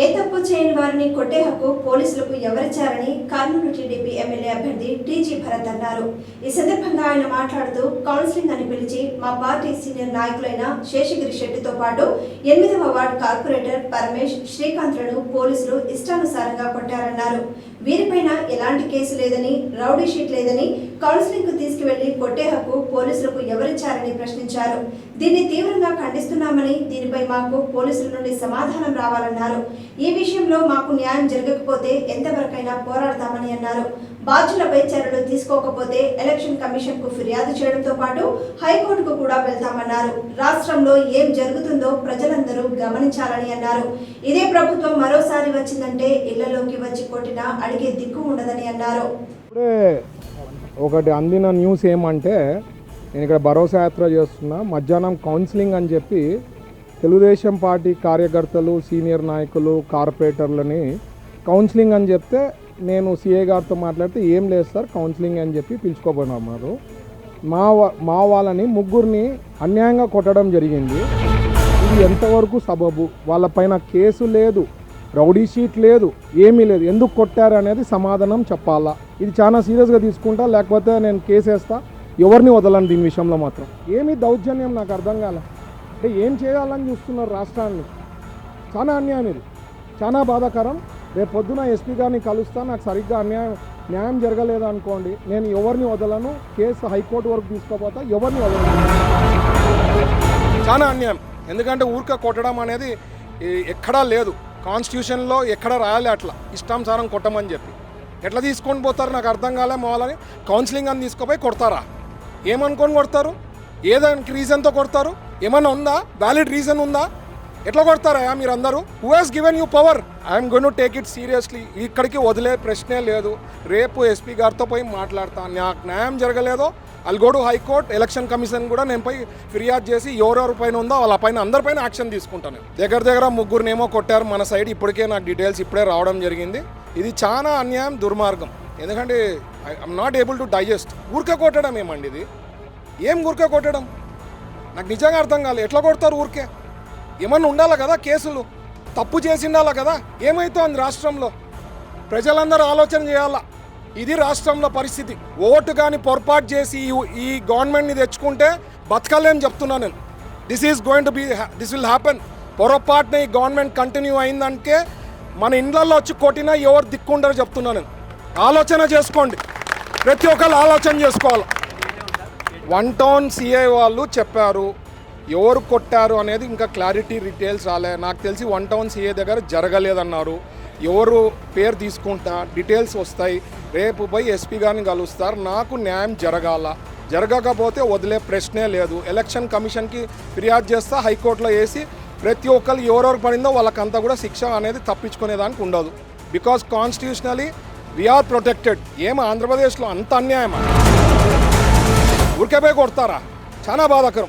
ఏ తప్పు చేయని వారిని కొట్టే హక్కు పోలీసులకు ఎవరిచ్చారని కర్నూలు టీడీపీ ఎమ్మెల్యే అభ్యర్థి టీజీ భరత్ అన్నారు. ఈ సందర్భంగా ఆయన మాట్లాడుతూ కౌన్సిలింగ్ అని పిలిచి మా పార్టీ సీనియర్ నాయకులైన శేషగిరి శెట్టితో పాటు ఎనిమిదవ వార్డు కార్పొరేటర్ పరమేష్ శ్రీకాంత్లను పోలీసులు ఇష్టానుసారంగా కొట్టారన్నారు. వీరిపైన ఎలాంటి కేసు లేదని రౌడీ షీట్ లేదని కౌన్సిలింగ్కు తీసుకువెళ్ళి కొట్టే హక్కు పోలీసులకు ఎవరిచ్చారని ప్రశ్నించారు. దీన్ని తీవ్రంగా ఖండిస్తున్నామని దీనిపై మాకు పోలీసుల నుండి సమాధానం రావాలన్నారు. ఈ విషయంలో మాకు న్యాయం జరగకపోతే ఎంతవరకైనా పోరాడతామని అన్నారు. బాధ్యులపై చర్యలు తీసుకోకపోతే ఎలక్షన్ కమిషన్కు ఫిర్యాదు చేయడంతో పాటు హైకోర్టుకు కూడా వెళ్తామన్నారు. రాష్ట్రంలో ఏం జరుగుతుందో ప్రజలందరూ గమనించాలని అన్నారు. ఇదే ప్రభుత్వం మరోసారి వచ్చిందంటే ఇళ్ళలోకి వచ్చి కొట్టిన అడిగే దిక్కు ఉండదని అన్నారు. ఇప్పుడే ఒకటి అందిన న్యూస్ ఏమంటే నేను ఇక్కడ భరోసా యాత్ర చేస్తున్నా మధ్యాహ్నం కౌన్సిలింగ్ అని చెప్పి తెలుగుదేశం పార్టీ కార్యకర్తలు సీనియర్ నాయకులు కార్పొరేటర్లని కౌన్సిలింగ్ అని చెప్తే నేను సిఏ గారితో మాట్లాడితే ఏం లేదు సార్ కౌన్సిలింగ్ అని చెప్పి పిలుచుకోబోతున్నారు మా మా వాళ్ళని ముగ్గురిని అన్యాయంగా కొట్టడం జరిగింది. ఇది ఎంతవరకు సబబు? వాళ్ళపైన కేసు లేదు. రౌడీ షీట్ లేదు ఏమీ లేదు. ఎందుకు కొట్టారు అనేది సమాధానం చెప్పాలా? ఇది చాలా సీరియస్గా తీసుకుంటా లేకపోతే నేను కేసు వేస్తా ఎవరిని వదలను దీని విషయంలో మాత్రం? ఏమీ దౌర్జన్యం నాకు అర్థం కాలే. అంటే ఏం చేయాలని చూస్తున్నారు రాష్ట్రాన్ని? చాలా అన్యాయం ఇది. చాలా బాధాకరం. రేపు పొద్దున ఎస్పీ గారిని కలుస్తా నాకు సరిగ్గా అన్యాయం న్యాయం జరగలేదు అనుకోండి. నేను ఎవరిని వదలను? కేసు హైకోర్టు వరకు తీసుకోపోతా ఎవరిని వదలను? చాలా అన్యాయం. ఎందుకంటే ఊరిక కొట్టడం అనేది ఎక్కడా లేదు. కాన్స్టిట్యూషన్లో ఎక్కడ రాయాలి అట్లా. ఇష్టానుసారం కొట్టమని చెప్పి. ఎట్లా తీసుకొని పోతారు నాకు అర్థం కాలే మా కౌన్సిలింగ్ అని తీసుకుపోయి కొడతారా? ఏమనుకొని కొడతారు? ఏదానికి రీజన్తో కొడతారు? ఏమన్నా ఉందా? వ్యాలిడ్ రీజన్ ఉందా? ఎట్లా కొడతారా మీరు అందరూ who has given you power I'm gonna take it seriously ఇక్కడికి వదిలే ప్రశ్నే లేదు. రేపు ఎస్పీ గారితో పోయి మాట్లాడతా. నాకు న్యాయం జరగలేదో? అల్గోడు హైకోర్ట్ ఎలక్షన్ కమిషన్ కూడా నేను పోయి ఫిర్యాదు చేసి ఎవరెవరి పైన ఉందో వాళ్ళ పైన అందరిపైన యాక్షన్ తీసుకుంటాను. దగ్గర దగ్గర ముగ్గురునేమో కొట్టారు మన సైడ్. ఇప్పటికే నాకు డీటెయిల్స్ ఇప్పుడే రావడం జరిగింది. ఇది చాలా అన్యాయం దుర్మార్గం. ఎందుకంటే I'm not able to digest ఊరికే కొట్టడం ఏమండి ఇది? ఏం ఊరికే కొట్టడం? నాకు నిజంగా అర్థం కాలేదు. ఎట్లా కొడతారు ఊరికే? ఏమన్నా ఉండాలి కదా కేసులు? తప్పు చేసి ఉండాలి కదా? ఏమైతోంది రాష్ట్రంలో? ప్రజలందరూ ఆలోచన చేయాలా? ఇది రాష్ట్రంలో పరిస్థితి. ఓటు కానీ పొరపాటు చేసి ఈ- ఈ గవర్నమెంట్ని తెచ్చుకుంటే బతకలేం చెప్తున్నా నేను. This is going to be this will happen పొరపాటున ఈ గవర్నమెంట్ కంటిన్యూ అయిందంటే మన ఇండ్లలో వచ్చి కొట్టినా ఎవరు దిక్కుండరు చెప్తున్నా నేను. ఆలోచన చేసుకోండి. ప్రతి ఒక్కరు ఆలోచన చేసుకోవాలి. వన్ టౌన్ సిఐ వాళ్ళు చెప్పారు ఎవరు కొట్టారు అనేది ఇంకా క్లారిటీ డీటెయిల్స్ రాలే. నాకు తెలిసి వన్ టౌన్ సీఏ దగ్గర జరగలేదన్నారు. ఎవరు పేరు తీసుకుంటా డీటెయిల్స్ వస్తాయి. రేపు పోయి ఎస్పీ గారిని కలుస్తారు. నాకు న్యాయం జరగాల. జరగకపోతే వదిలే ప్రశ్నే లేదు. ఎలక్షన్ కమిషన్కి ఫిర్యాదు చేస్తా హైకోర్టులో వేసి ప్రతి ఒక్కరు ఎవరెవరు పడిందో వాళ్ళకంతా కూడా శిక్ష అనేది తప్పించుకునేదానికి ఉండదు. Because constitutionally we are protected. ఏం ఆంధ్రప్రదేశ్లో అంత అన్యాయమా? ఊరికే పోయి కొడతారా? చాలా బాధాకరం.